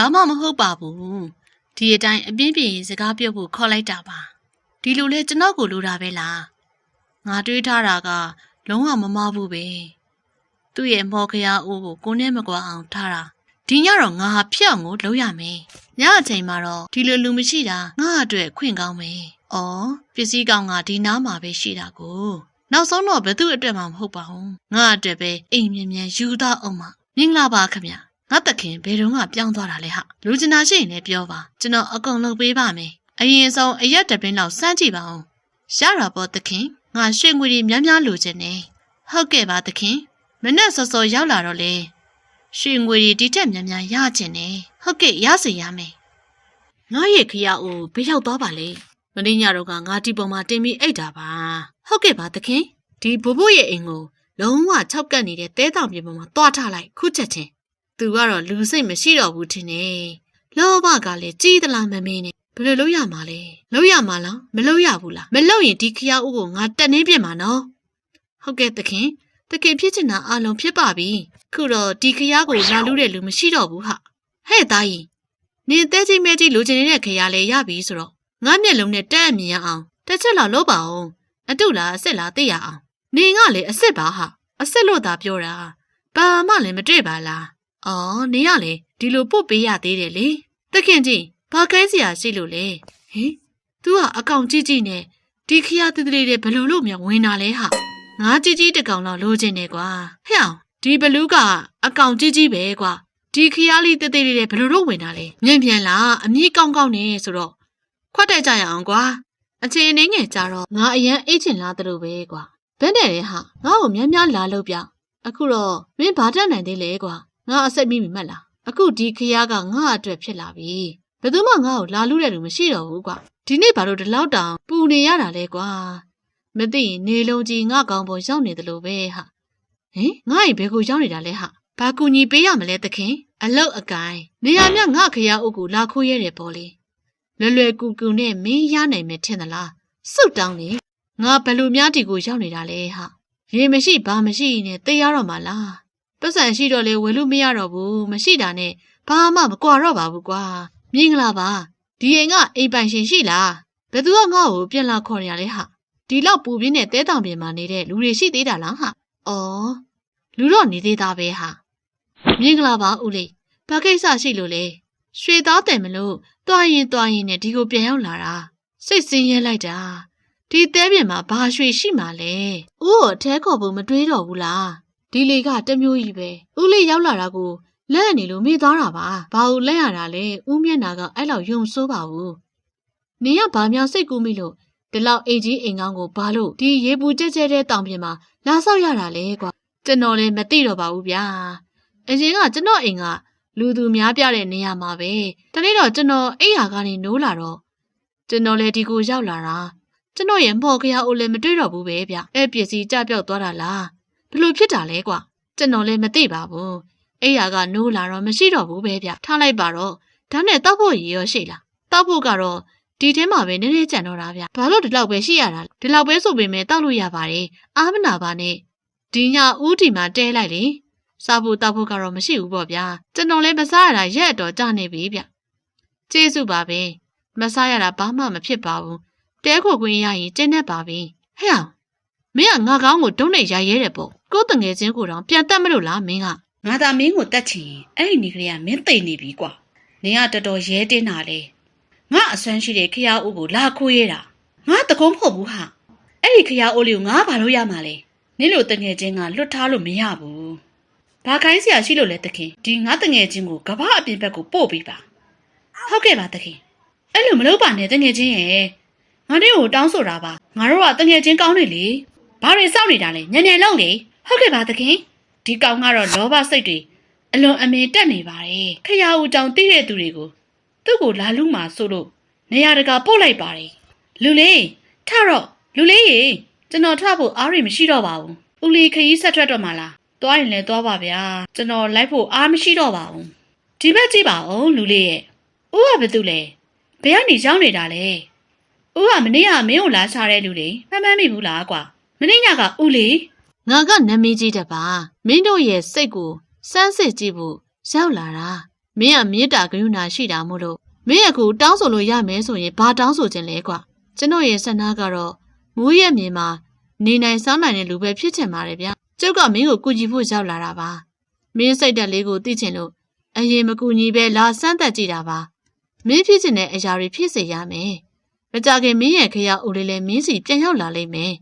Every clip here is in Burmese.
ဘာမှမဟုတ်ပါဘူးဒီအတိုင်းအပြင်းပြင်းစကားပြောဖို့ခေါ်လိုက်တာပါဒီလိုလဲကျွန်တော်ကိုလိုတာပဲလားငါတွေးထားတာက လုံးဝမမဘူးပဲသူ့ရဲ့မော်ခရာအိုးကိုကိုနဲ့မကွာအောင်ထားတာဒီညတော့ငါဟာဖြောင်းကိုလုံးရမယ်ညအချိန်မှာတော့ဒီလိုလူမရှိတာငါအတွက်ခွင့်ကောင်းမယ်ဩပစ္စည်းကောင်ကဒီနားမှာပဲရှိတာကိုနောက်ဆုံးတော့ဘယ်သူအတွက်မှမဟုတ်ပါဘူးငါအတွက်ပဲအိမ်မြင်မြန်ယူသားအောင်မမင်္ဂလာပါခင်ဗျ ငါတခင်ဘယ်တော့မှပြောင်းသွားတာလဲဟာလူကျင်နာရှိရင်လည်းပြောပါကျွန်တော်အကုန်လုပ်ပေးပါမယ်အရင်ဆုံးအရက်တပင်းလောက်စမ်းကြည့်ပါဦးရတာပေါ့တခင်ငါရွှေငွေတွေများများလိုချင်နေဟုတ်ကဲ့ပါတခင်မနဲ့စောစောရောက်လာတော့လေရွှေငွေတွေဒီထက်များများရချင်နေဟုတ်ကဲ့ရစီရမယ်ငါရဲ့ခရအိုဘေးရောက်သွားပါလေမင်းညတော့ကငါဒီပေါ်မှာတင်ပြီးအိတ်တာပါဟုတ်ကဲ့ပါတခင်ဒီဘိုးဘိုးရဲ့အိမ်ကိုလုံးဝ၆ကတ်နေတဲ့တဲတောင်ပြင်ပေါ်မှာတွားထားလိုက်ခုချက်ချင်း သူကတော့လူစိတ်မရှိတော့ဘူးထင်တယ်လောဘကလည်းကြီးသလားမမင်းနဲ့ဘယ်လိုလုပ်ရမှာလဲလုပ်ရမှာလားမလုပ်ရဘူးလားမလုပ်ရင်ဒီခရအိုးကိုငါတက်နေပြင်မှာနော်ဟုတ်ကဲ့တခင်တခင်ဖြစ်ချင်တာအလုံးဖြစ်ပါပြီခုတော့ဒီခရကိုလာလူတဲ့လူမရှိတော့ဘူးဟာဟဲ့သားကြီးနင်တဲကြီးမဲကြီးလူချင်နေတဲ့ခရလဲရပြီဆိုတော့ငါမျက်လုံးနဲ့တက်အမြင်ရအောင်တစ်ချက်လောက်လုပ်ပါအောင်အတုလားအစ်စ်လားသိရအောင်နေကလည်းအစ်စ်ပါဟာအစ်စ်လို့သာပြောတာဘာမှလည်းမတွေ့ပါလား အော်နေရလေဒီလိုပို့ပေးရသေးတယ်လေတခင်ကြီးဘာခိုင်းစရာရှိလို့လဲဟင် तू ကအကောင်ကြီးကြီးနဲ့ဒီခရတူတူလေးတွေဘလို့လို့မြဝင်တာလဲဟာငါကြီးကြီးတကောင်လောက်လိုချင်နေကွာဟဲ့အောင်ဒီဘလူးကအကောင်ကြီးကြီးပဲကွာဒီခရလေးတေးသေးလေးတွေဘလို့လို့ဝင်တာလဲမြင်ပြန်လားအမြင့်ကောင်းကောင်းနေဆိုတော့ခွတ်တိုက်ကြရအောင်ကွာအချိန်အနေငယ်ကြတော့ငါအရန်အိတ်ချင်လားတို့ပဲကွာဘယ်နဲ့လဲဟာငါ့ကိုများများလာလို့ပြအခုတော့မင်းဘာတတ်နိုင်သေးလဲကွာ ငါအဆက်မိမိမှတ်လားအခုဒီခရကငါ့အတွက်ဖြစ်လာပြီဘယ်သူမှငါ့ကိုလာလူတဲ့လူမရှိတော့ဘူးကွာဒီနေ့ဘာလို့ဒီလောက်တောင်ပူနေရတာလဲကွာမသိရင်နေလုံးကြီးငါကောင်းပေါ်ရောက်နေတယ်လို့ပဲဟာဟင်ငါ့ရင်ဘယ်ကိုရောက်နေတာလဲဟာဘာကူညီပေးရမလဲသခင်အလုတ်အကိုင်းနေရာမြငါခရအုပ်ကိုလာခိုးရတယ်ပေါ့လေလွယ်လွယ်ကူကူနဲ့မင်းရနိုင်မယ်ထင်သလားစုတ်တောင်းနေငါဘယ်လိုများဒီကိုရောက်နေတာလဲဟာရေမရှိဘာမရှိနဲ့တေးရတော့မှလား ပတ်စံရှိတော့လေဝယ်လို့မရတော့ဘူးမရှိတာနဲ့ဘာမှမကွာတော့ပါဘူးကွာမင်္ဂလာပါဒီအိမ်ကအိမ်ပိုင်ရှင်ရှိလားဘယ်သူကငါ့ကိုပြန်လာခေါ်နေရလဲဟာဒီလောက်ပူပြင်းတဲ့တဲတောင်ပြင်မှာနေတဲ့လူတွေရှိသေးတာလားဟာအော်လူတော့နေသေးတာပဲဟာမင်္ဂလာပါဦးလေးဘာကိစ္စရှိလို့လဲရွှေသားတယ်မလို့တွားရင်တွားရင်နဲ့ဒီကိုပြန်ရောက်လာတာစိတ်ဆင်းရဲလိုက်တာဒီတဲပြင်မှာဘာရွှေရှိမှလဲဦးကိုအထဲခေါ်ဖို့မတွေးတော့ဘူးလား ဒီလေကတမျိုးကြီးပဲဦးလေးရောက်လာတာကိုလက်အနေလို့မေ့သွားတာပါဘာလို့လက်ရတာလဲဦးမျက်နာကအဲ့လောက်ယုံဆိုးပါဘူးနေရဘာများစိတ်ကူးမိလို့ဒီလောက်အိမ်ကြီးအိမ်ကောင်းကိုဘာလို့ဒီရေပူကြက်ကြက်တဲ့တောင်ပြင်မှာလာဆောက်ရတာလဲကွာကျွန်တော်လည်းမသိတော့ပါဘူးဗျာအရင်ကကျွန်တော်အိမ်ကလူသူများပြတဲ့နေရာမှာပဲတနေ့တော့ကျွန်တော်အိမ်ဟာကနေနိုးလာတော့ကျွန်တော်လည်းဒီကိုရောက်လာတာကျွန်တော်ရဲ့မော်ခရအိုလည်းမတွေ့တော့ဘူးပဲဗျအဲ့ပစ္စည်းကြပြောက်သွားတာလား ဘလို့ဖြစ်တာလဲကွာကျွန်တော်လည်းမသိပါဘူးအဲ့ရကနိုးလာတော့မရှိတော့ဘူးပဲဗျထားလိုက်ပါတော့ဒါနဲ့တောက်ဖို့ရည်ရောရှိလားတောက်ဖို့ကတော့ဒီထဲမှာပဲနည်းနည်းကြံတော့တာဗျဘာလို့ဒီလောက်ပဲရှိရတာဒီလောက်ပဲဆိုပေမဲ့တောက်လို့ရပါတယ်အားမနာပါနဲ့ဒီညဦးတီမှာတဲလိုက်လေစားဖို့တောက်ဖို့ကတော့မရှိဘူးပေါ့ဗျာကျွန်တော်လည်းမစားရတာရက်တော့ကြာနေပြီဗျကျေးဇူးပါပဲမစားရတာဘာမှမဖြစ်ပါဘူးတဲခိုခွင့်ရရင်ကျင်းနေပါပြီဟဲ့အောင် မင်းကငါကောင်းကိုဒုံးနဲ့ရိုက်ရဲတယ်ပေါ့ကိုယ်တငယ်ချင်းကိုတော့ပြန်တတ်မလို့လားမင်းကငါသာမင်းကိုတတ်ချင်ရင်အဲ့ဒီနေကလေးကမင်းသိနေပြီကွာနင်ကတော်တော်ရဲတင်းတာလေငါအဆွမ်းရှိတဲ့ခရအိုးကိုလာခိုးရတာငါတကုံးမဟုတ်ဘူးဟာအဲ့ဒီခရအိုးလေးကိုငါဘာလို့ရမှာလဲနင်လိုတငယ်ချင်းကလွတ်ထားလို့မရဘူးဘာခိုင်းစရာရှိလို့လဲတခင်ဒီငါတငယ်ချင်းကိုကဘာအပြင်ဘက်ကိုပို့ပေးပါဟုတ်ကဲ့ပါတခင်အဲ့လိုမလုပ်ပါနဲ့တငယ်ချင်းရဲ့ငါတို့ကိုတောင်းဆိုတာပါငါတို့ကတငယ်ချင်းကောင်းနေလေ ဘာတွေစောင့်နေတာလဲညံ့ညံ့လုံးလေဟုတ်ကဲ့ပါတခင်ဒီကောင်ကတော့လောဘစိတ်တွေအလွန်အမင်တက်နေပါတယ်ခရဦးကြောင့်တိတဲ့သူတွေကိုသူ့ကိုလာလူမှာဆိုလို့နေရာတကာပို့လိုက်ပါတယ်လူလေးထတော့လူလေးရေကျွန်တော်ထဖို့အားရမရှိတော့ပါဘူးဦးလေးခရီးဆက်ထွက်တော့မှလားသွားရင်လည်းသွားပါဗျာကျွန်တော်လိုက်ဖို့အားမရှိတော့ပါဘူးဒီဘက်ကြည့်ပါဦးလူလေးရဲ့ဦးကဘာတူလဲဘယ်ကနေရောက်နေတာလဲဦးကမနေ့ကမင်းကိုလာချတဲ့လူတွေမှတ်မှန်းမိဘူးလားကွာ မနေ့ညကဦးလေးငါကနာမည်ကြီးတပါမင်းတို့ရဲ့စိတ်ကိုစမ်းစစ်ကြည့်ဖို့ရောက်လာတာမမင်းကမေတ္တာကရုဏာရှိတာမို့လို့မင်းအခုတောင်းဆိုလို့ရမယ်ဆိုရင်ဘာတောင်းဆိုခြင်းလဲကွာကျွန်တော်ရဲ့ဆန္ဒကတော့မိုးရဲ့မြေမှာနေနိုင်စားနိုင်တဲ့လူပဲဖြစ်ချင်ပါတယ်ဗျကျုပ်ကမင်းကိုကူညီဖို့ရောက်လာတာပါမင်းစိတ်တက်လေးကိုသိချင်လို့အရင်မကူညီပဲလာစမ်းသက်ကြည့်တာပါမင်းဖြစ်ချင်တဲ့အရာတွေဖြစ်စေရမယ်မကြခင်မင်းရဲ့ခရအိုလေးလည်းမင်းစီပြန်ရောက်လာလိမ့်မယ်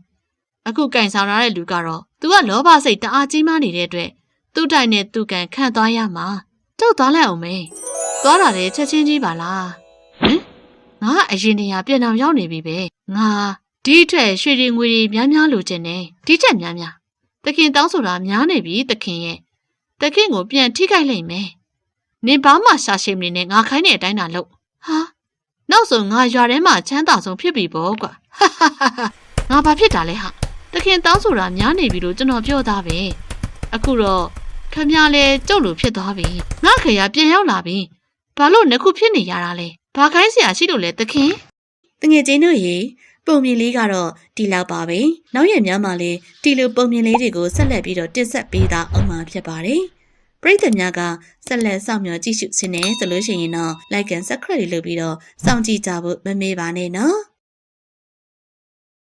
အခုကင်ဆောင်ရတဲ့လူကတော့ तू ကလောဘစိတ်တအားကြီးမားနေတဲ့အတွက်သူ့တိုင်နဲ့သူ့ကန်ခံသွားရမှာကြောက်သွားလိုက်အောင်မေသွားတာလေချက်ချင်းကြီးပါလားဟမ်ငါအရင်နေရာပြန်အောင်ရောက်နေပြီပဲငါဒီအထက်ရွှေတွေငွေတွေများများလိုချင်တယ်ဒီချက်များများတခင်တောင်းဆိုတာများနေပြီတခင်ရဲ့တခင်ကိုပြန်ထိခိုက်လိုက်မယ်နင်ဘာမှရှာရှည်မနေနဲ့ငါခိုင်းတဲ့အတိုင်းသာလုပ်ဟာနောက်ဆုံးငါရွာထဲမှာချမ်းသာဆုံးဖြစ်ပြီပေါ့ကွာဟာဟာဟာဟာငါဘာဖြစ်တာလဲဟာ တခင်တောင်းဆိုတာများနေပြီလို့ကျွန်တော်ပြောသားပဲအခုတော့ခမရလဲကြုတ်လို့ဖြစ်သွားပြီငါခရပြန်ရောက်လာပြီဘာလို့နှစ်ခုဖြစ်နေရတာလဲဘာခိုင်းစရာရှိလို့လဲတခင်တငယ်ချင်းတို့ရေပုံမြင်လေးကတော့ဒီလောက်ပါပဲနောက်ရက်များမှာလည်းဒီလိုပုံမြင်လေးတွေကိုဆက်လက်ပြီးတော့တင်ဆက်ပေးတာအမှန်ဖြစ်ပါတယ်ပရိသတ်များကဆက်လက်စောင့်မျှော်ကြည့်ရှုဆင်းနေဆိုလို့ရှိရင်တော့ like and subscribe လေးလုပ်ပြီးတော့စောင့်ကြည့်ကြဖို့မမေ့ပါနဲ့နော်